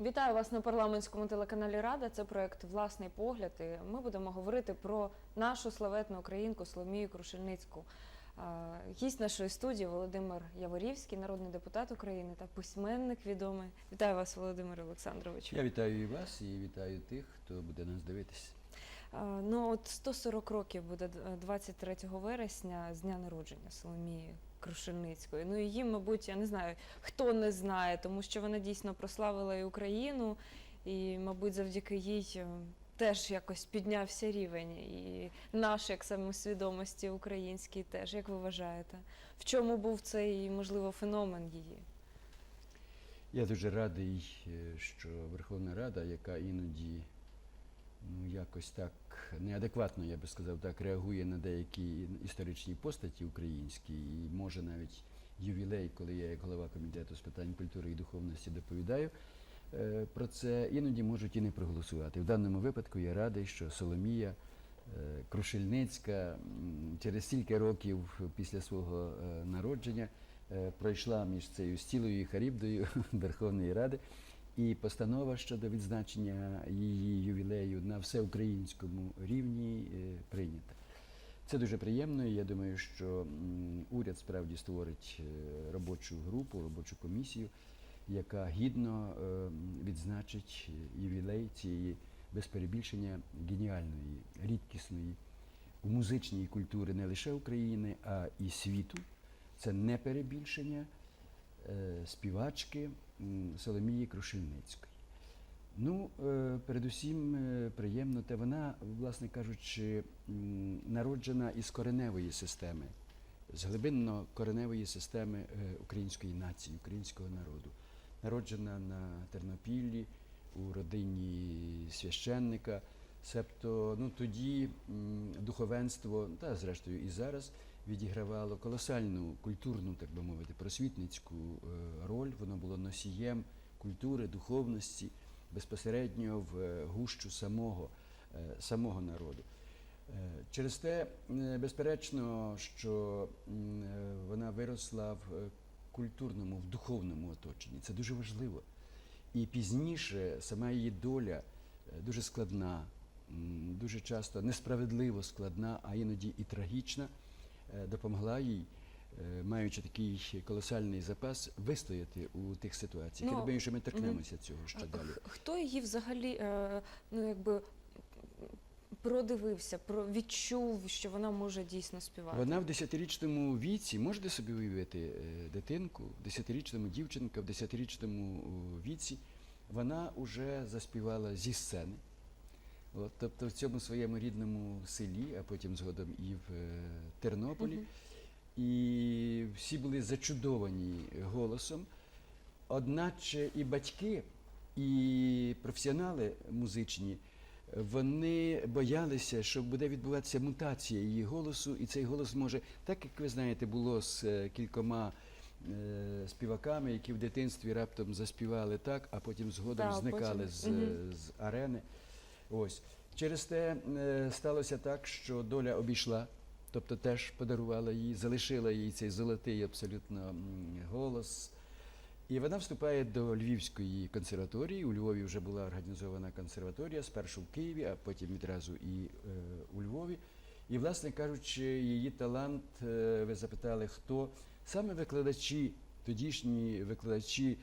Вітаю вас на парламентському телеканалі Рада. Це проект Власний погляд. І ми будемо говорити про нашу славетну українку Соломію Крушельницьку. Гість нашої студії Володимир Яворівський, народний депутат України та письменник відомий. Вітаю вас, Володимир Олександрович. Я вітаю і вас, і вітаю тих, хто буде нас дивитися. Ну от 140 років буде д- 23 вересня з дня народження Соломії Крушельницької. Ну її, мабуть, я не знаю, хто не знає, тому що вона дійсно прославила і Україну, і, мабуть, завдяки їй е, теж якось піднявся рівень. І наш, як самосвідомості український, теж як ви вважаєте, в чому був цей можливо феномен її? Я дуже радий, е, що Верховна Рада, яка іноді ну, якось так неадекватно, я би сказав, так, реагує на деякі історичні постаті українські, і може навіть ювілей, коли я як голова комітету з питань культури і духовності доповідаю. е, Про це іноді можуть і не проголосувати. В даному випадку я радий, що Соломія е, Крушельницька через стільки років після свого е, народження пройшла між цією стілою і Харібдою Верховної Ради. І постанова щодо відзначення її ювілею на всеукраїнському рівні е, прийнята. Це дуже приємно. і Я думаю, що уряд справді створить е, робочу групу, робочу комісію, яка гідно е, відзначить ювілей цієї без перебільшення геніальної, рідкісної у музичній культурі не лише України, а і світу. Це не перебільшення співачки Соломії Крушельницької. Ну, е, передусім е, приємно, те вона, власне кажучи, народжена із кореневої системи, з глибинно кореневої системи е, української нації, українського народу. Народжена на Тернопіллі у родині священника. Себто ну, тоді духовенство, та зрештою і зараз, відігравало колосальну культурну, так би мовити, просвітницьку е, роль. Воно було носієм культури, духовності безпосередньо в е, гущу самого, е, самого народу. Через те, безперечно, що вона виросла в культурному, в духовному оточенні. Це дуже важливо. І пізніше сама її доля дуже складна, дуже часто несправедливо складна, а іноді і трагічна, допомогла їй, е, маючи такий колосальний запас, вистояти у тих ситуаціях. Ну, Я думаю, що ми торкнемося цього ще далі. Хто її взагалі е, ну, якби продивився, відчув, що вона може дійсно співати? Вона в десятирічному віці, можете собі уявити е, дитинку, десятирічному дівчинка в десятирічному о, віці, вона вже заспівала зі сцени. От, тобто в цьому своєму рідному селі, а потім згодом і в е, Тернополі. Мгм. І всі були зачудовані голосом. Одначе і батьки, і професіонали музичні, вони боялися, що буде відбуватися мутація її голосу, і цей голос може, так як ви знаєте, було з е, кількома е, співаками, які в дитинстві раптом заспівали так, а потім згодом Да, зникали потім- з, Мгм. з арени. Ось. Через те е, сталося так, що доля обійшла, тобто теж подарувала їй, залишила їй цей золотий абсолютно голос. І вона вступає до Львівської консерваторії. У Львові вже була організована консерваторія, спершу в Києві, а потім відразу і е, у Львові. І, власне кажучи, її талант, е, ви запитали, хто саме викладачі, тодішні викладачі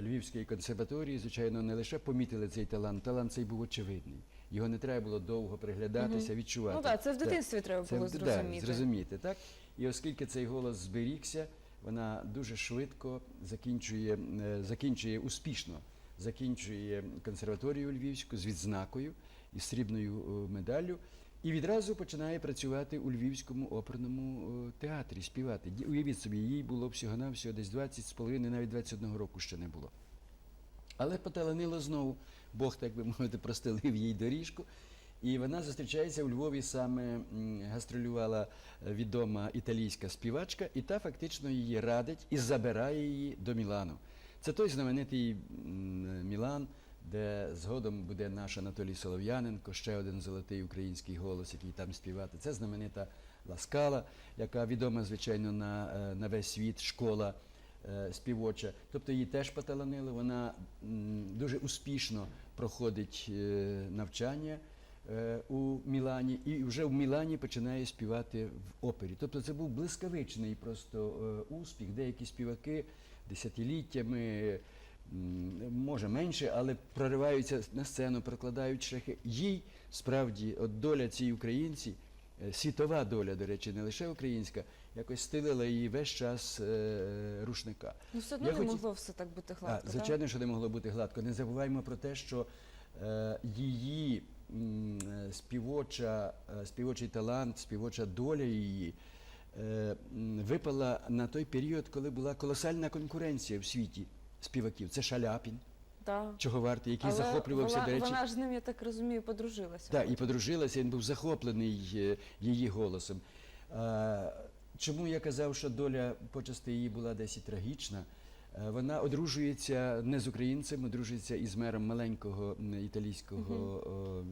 Львівської консерваторії, звичайно, не лише помітили цей талант, талант цей був очевидний. Його не треба було довго приглядатися, відчувати. Ну так, це в Так. дитинстві треба Це було да, зрозуміти. зрозуміти, так? І оскільки цей голос зберігся, вона дуже швидко закінчує, е, закінчує успішно, закінчує консерваторію Львівську з відзнакою і срібною е, медаллю. І відразу починає працювати у Львівському оперному е, театрі, співати. Уявіть собі, їй було всього-навсього десь 20 з половиною, навіть 21 року ще не було. Але поталанило знову. Бог, так би мовити, простелив їй доріжку. І вона зустрічається у Львові саме гастролювала е, відома італійська співачка, і та фактично її радить і забирає її до Мілану. Це той знаменитий Мілан, де згодом буде наш Анатолій Солов'яненко, ще один золотий український голос, який там співати. Це знаменита Ласкала, яка відома, звичайно, на, е, на весь світ, школа е, співоча. Тобто її теж поталанили. Вона дуже успішно проходить е, навчання у Мілані, і вже в Мілані починає співати в опері. Тобто це був блискавичний просто успіх. Деякі співаки десятиліттями, може менше, але прориваються на сцену, прокладають шляхи. Їй справді от доля цій українці, е, світова доля, до речі, не лише українська, якось стелила її весь час е, рушника. Ну все одно Я не хотів- могло все так бути А, гладко. звичайно, що не могло бути гладко. Не забуваємо про те, що е, її е, співоча, е, співочий талант, співоча доля її випала на той період, коли була колосальна конкуренція в світі співаків. Це Шаляпін, Так. чого вартий, який Але захоплювався, вона, до речі. вона ж з ним, я так розумію, подружилася. Так, і подружилася, він був захоплений е, її голосом. Е, Чому я казав, що доля почасти її була десь і трагічна? Е, Вона одружується не з українцем, одружується із мером маленького м, італійського о, м,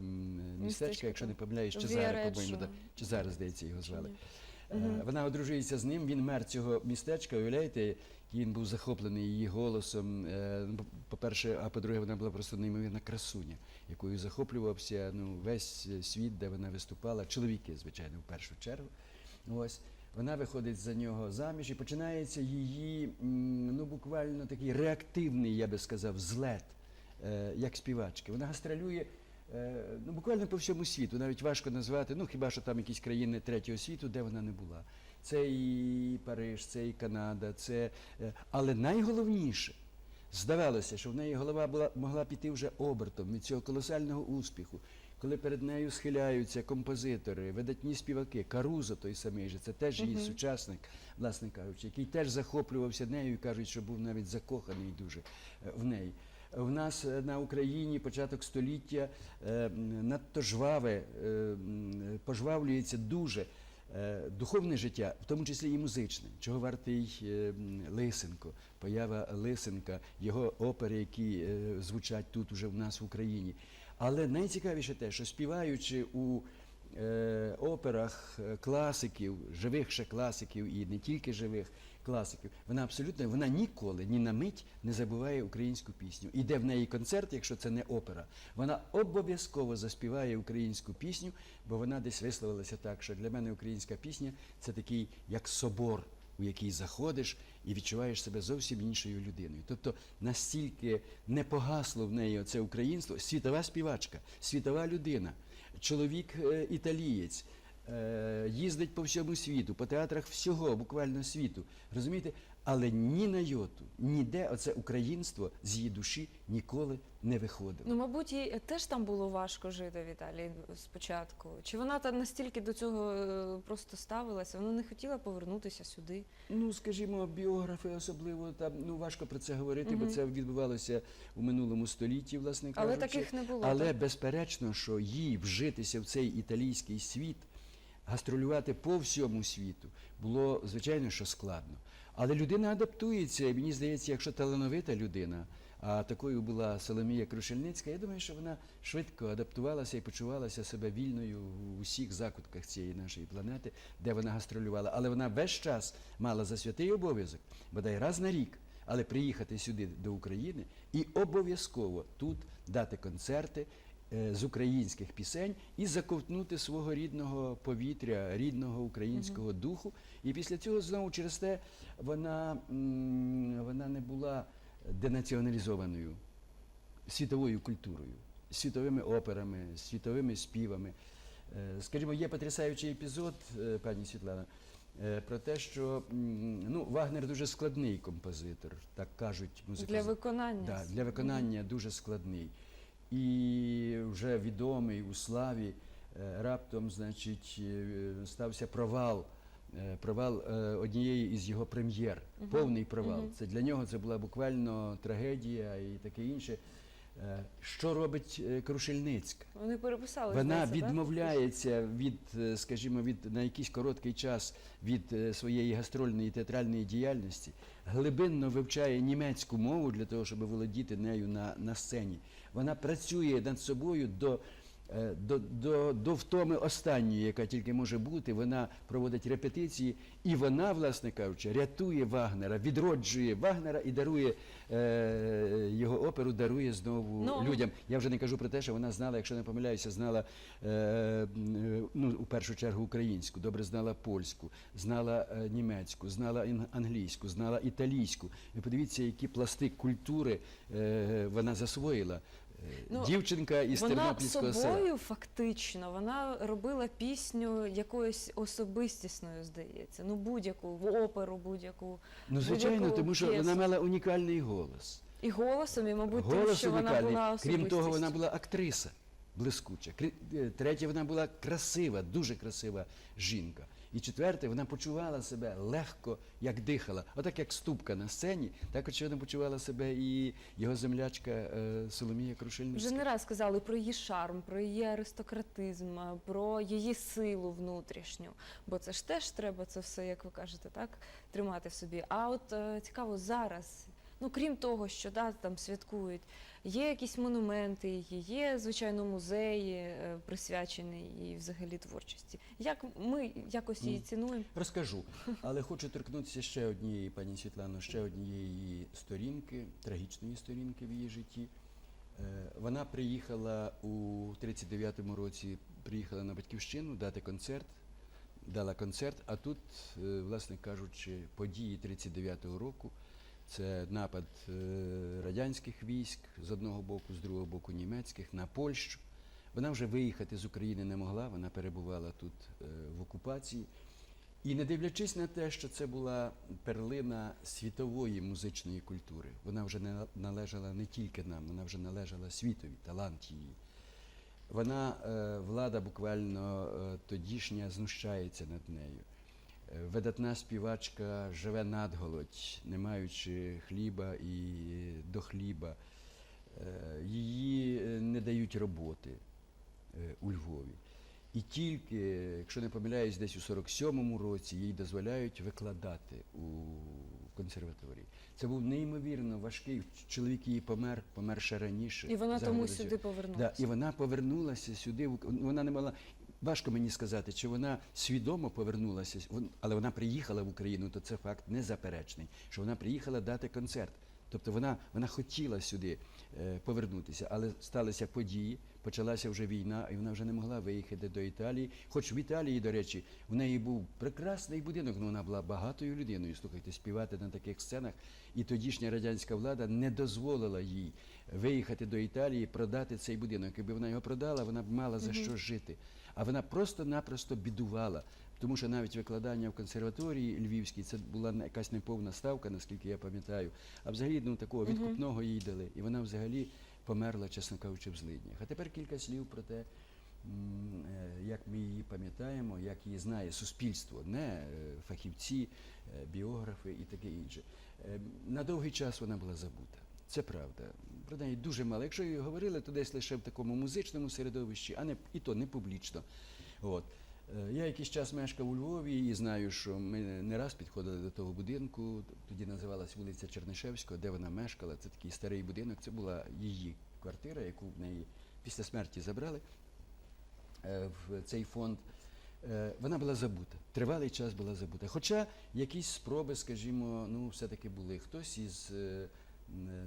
містечка, Містечка, якщо не помиляюсь, Чезаре, Віареччо. по-моєму, да. Чезаре, здається, його звали. Мгм. Вона одружується з ним, він мер цього містечка, уявляєте, він був захоплений її голосом. Е, ну, По-перше, а по-друге, вона була просто неймовірна красуня, якою захоплювався ну, весь е, світ, де вона виступала. Чоловіки, звичайно, в першу чергу. Ось. Вона виходить за нього заміж і починається її ну, буквально такий реактивний, я би сказав, злет, е, як співачки. Вона гастролює е, ну, буквально по всьому світу. Навіть важко назвати, ну хіба що там якісь країни третього світу, де вона не була. Це і Париж, це і Канада, це. е, Але найголовніше, здавалося, що в неї голова була, могла піти вже обертом від цього колосального успіху. Коли перед нею схиляються композитори, видатні співаки, Карузо той самий же, це теж її Мгм. сучасник, власне кажучи, який теж захоплювався нею і кажуть, що був навіть закоханий дуже е, в неї. В нас е, на Україні початок століття е, надто жваве, е, пожвавлюється дуже духовне життя, в тому числі і музичне, чого вартий Лисенко, поява Лисенка, його опери, які звучать тут уже в нас в Україні. Але найцікавіше те, що співаючи у операх класиків, живих ще класиків і не тільки живих класиків, вона абсолютно вона ніколи ні на мить не забуває українську пісню. Іде в неї концерт, якщо це не опера. Вона обов'язково заспіває українську пісню, бо вона десь висловилася так, що для мене українська пісня це такий як собор. У який заходиш і відчуваєш себе зовсім іншою людиною. Тобто настільки не погасло в неї оце українство, світова співачка, світова людина, чоловік е, італієць, їздить по всьому світу, по театрах всього, буквально світу. Розумієте? Але ні на йоту, ніде оце українство з її душі ніколи не виходило. Ну, мабуть, їй теж там було важко жити в Італії спочатку. Чи вона там настільки до цього е, просто ставилася? Вона не хотіла повернутися сюди. Ну, скажімо, біографи особливо там ну важко про це говорити, бо це відбувалося у минулому столітті, власне кажучи. Але таких не було. Але так? безперечно, що їй вжитися в цей італійський світ, гастролювати по всьому світу, було звичайно що складно. Але людина адаптується. І мені здається, якщо талановита людина, а такою була Соломія Крушельницька, я думаю, що вона швидко адаптувалася і почувалася себе вільною у всіх закутках цієї нашої планети, де вона гастролювала. Але вона весь час мала за святий обов'язок, бодай раз на рік, але приїхати сюди до України і обов'язково тут дати концерти з українських пісень і заковтнути свого рідного повітря, рідного українського духу. І після цього знову через те вона, вона не була денаціоналізованою світовою культурою, світовими операми, світовими співами. Е, Скажімо, є потрясаючий епізод, е, пані Світлана, е, про те, що ну, Вагнер дуже складний композитор, так кажуть музиканти. Для виконання. Да, для виконання дуже складний. І вже відомий у славі е, раптом, значить, е, стався провал. е, Провал однієї із його прем'єр, Мгм. повний провал. Мгм. Це для нього це була буквально трагедія і таке інше. Е, Що робить е, Крушельницька? Вони переписали. Вона відмовляється від, е, скажімо, від на якийсь короткий час від своєї гастрольної театральної діяльності, глибинно вивчає німецьку мову для того, щоб володіти нею на, на сцені. Вона працює над собою до до, до, до втоми останньої, яка тільки може бути, вона проводить репетиції, і вона, власне кажучи, рятує Вагнера, відроджує Вагнера і дарує е, його оперу, дарує знову Ну, людям. Я вже не кажу про те, що вона знала, якщо не помиляюся, знала е, ну, у першу чергу українську, добре знала польську, знала е, німецьку, знала англійську, знала італійську. Ви подивіться, які пласти культури е, вона засвоїла. Ну, Дівчинка із вона Тернопільського собою села. фактично вона робила пісню якоюсь особистісною, здається. Ну будь-яку в оперу, будь-яку Ну, звичайно, будь-яку тому що вона мала унікальний голос. і голосом, і мабуть, тим, Голос що вона унікальний. була Крім того, вона була актриса блискуча. Крі- е, Третє, вона була красива, дуже красива жінка. І четверте, вона почувала себе легко, як дихала. Отак як ступка на сцені, так вона почувала себе і його землячка е, Соломія Крушельницька. Вже не раз сказали про її шарм, про її аристократизм, про її силу внутрішню. Бо це ж теж треба це все, як ви кажете, так тримати в собі. А от е, цікаво зараз. Ну, крім того, що да, там святкують, є якісь монументи, є, звичайно, музеї, е, присвячені її взагалі творчості. Як ми якось її цінуємо? Розкажу, але хочу торкнутися ще однієї, пані Світлано, ще однієї її сторінки, трагічної сторінки в її житті. Е, Вона приїхала у 39-му році, приїхала на батьківщину дати концерт, дала концерт, а тут, е, власне кажучи, події 39-го року. Це напад е, радянських військ з одного боку, з другого боку німецьких на Польщу. Вона вже виїхати з України не могла, вона перебувала тут е, в окупації. І не дивлячись на те, що це була перлина світової музичної культури, вона вже не належала не тільки нам, вона вже належала світові, талант її. Вона, е, влада буквально тодішня знущається над нею. Е, Видатна співачка живе надголодь, не маючи хліба і до хліба. Е, Її е, не дають роботи у Львові. І тільки, якщо не помиляюсь, десь у 47-му році їй дозволяють викладати у консерваторії. Це був неймовірно важкий. Чоловік її помер, помер ще раніше. І вона тому сюди Да, повернулася. і вона повернулася сюди. Вона не мала. Важко мені сказати, чи вона свідомо повернулася, але вона приїхала в Україну, то це факт незаперечний, що вона приїхала дати концерт. Тобто вона, вона хотіла сюди е, повернутися, але сталися події, почалася вже війна, і вона вже не могла виїхати до Італії. Хоч в Італії, до речі, в неї був прекрасний будинок, ну вона була багатою людиною. Слухайте, співати на таких сценах. І тодішня радянська влада не дозволила їй виїхати до Італії, продати цей будинок. Якби вона його продала, вона б мала за що жити. А вона просто-напросто бідувала. Тому що навіть викладання в консерваторії Львівській це була якась неповна ставка, наскільки я пам'ятаю. А взагалі ну, такого відкупного їй дали. І вона взагалі померла, чесно кажучи, в злиднях. А тепер кілька слів про те, е, як ми її пам'ятаємо, як її знає суспільство, не е, фахівці, е, біографи і таке інше. На довгий час вона була забута. Це правда. Про неї дуже мало. Якщо її говорили, то десь лише в такому музичному середовищі, а не і то не публічно. От. Е, Я якийсь час мешкав у Львові і знаю, що ми не раз підходили до того будинку. Тоді називалась вулиця Чернишевського, де вона мешкала. Це такий старий будинок. Це була її квартира, яку в неї після смерті забрали е, в цей фонд. Е, Вона була забута. Тривалий час була забута. Хоча якісь спроби, скажімо, ну, все-таки були. Хтось із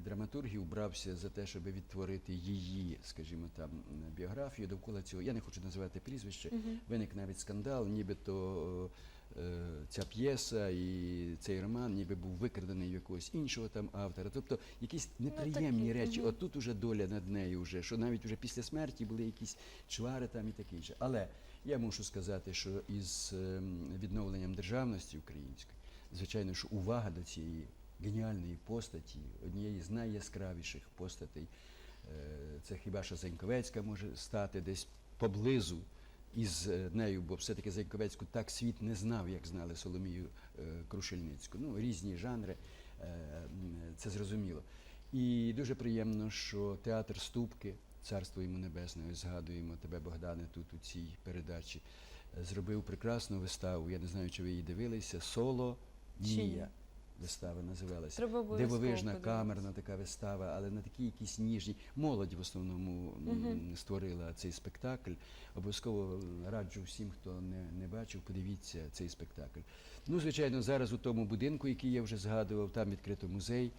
драматургів брався за те, щоб відтворити її, скажімо, там біографію довкола цього. Я не хочу називати прізвище. Мгм. Виник навіть скандал, нібито е, ця п'єса і цей роман ніби був викрадений якогось іншого там автора. Тобто якісь неприємні такі, речі. мгм. Отут уже доля над нею, вже, що навіть вже після смерті були якісь чвари там і таке інше. Але я мушу сказати, що із ем, відновленням державності української, звичайно, що увага до цієї геніальної постаті, однієї з найяскравіших постатей, е, це хіба що Заньковецька може стати десь поблизу із е, нею, бо все-таки Заньковецьку так світ не знав, як знали Соломію е, Крушельницьку. Ну, різні жанри, це зрозуміло. І дуже приємно, що театр Ступки, царство йому небесне, ось згадуємо тебе, Богдане, тут у цій передачі, зробив прекрасну виставу. Я не знаю, чи ви її дивилися. Соло Чи Вистава називалася. Дивовижна камерна така вистава, але на такій якійсь ніжній. Молодь в основному Мгм. створила цей спектакль. Обов'язково раджу всім, хто не, не бачив, подивіться цей спектакль. Ну, звичайно, зараз у тому будинку, який я вже згадував, там відкрито музей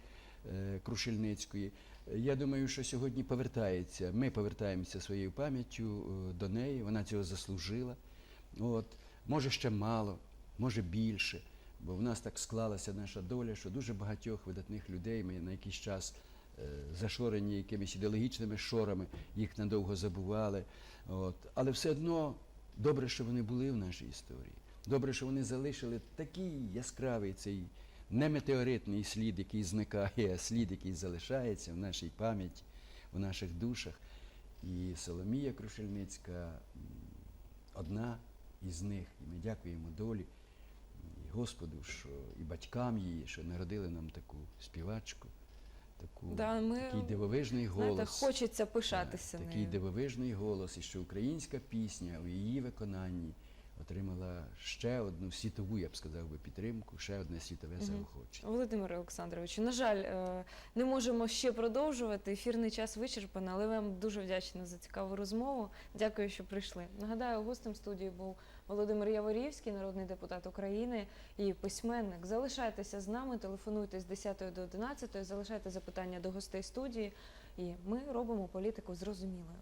е, Крушельницької. Я думаю, що сьогодні повертається. Ми повертаємося своєю пам'яттю е, до неї. Вона цього заслужила. От, може ще мало, може більше. Бо в нас так склалася наша доля, що дуже багатьох видатних людей ми на якийсь час е, зашорені якимись ідеологічними шорами, їх надовго забували. От. Але все одно добре, що вони були в нашій історії. Добре, що вони залишили такий яскравий цей не метеоритний слід, який зникає, а слід, який залишається в нашій пам'яті, в наших душах. І Соломія Крушельницька одна із них. І ми дякуємо долі Господу, що і батькам її, що народили нам таку співачку, таку, Да, ми, такий дивовижний Знаєте, голос. хочеться пишатися нею. Такий дивовижний голос, і що українська пісня у її виконанні отримала ще одну світову, я б сказав би, підтримку, ще одне світове Мгм. заохочення. Володимире Олександровичу, на жаль, е, не можемо ще продовжувати. Ефірний час вичерпано, але вам дуже вдячна за цікаву розмову. Дякую, що прийшли. Нагадаю, гостем студії був Володимир Яворівський, народний депутат України і письменник. Залишайтеся з нами, телефонуйте з 10 до 11, залишайте запитання до гостей студії, і ми робимо політику зрозумілою.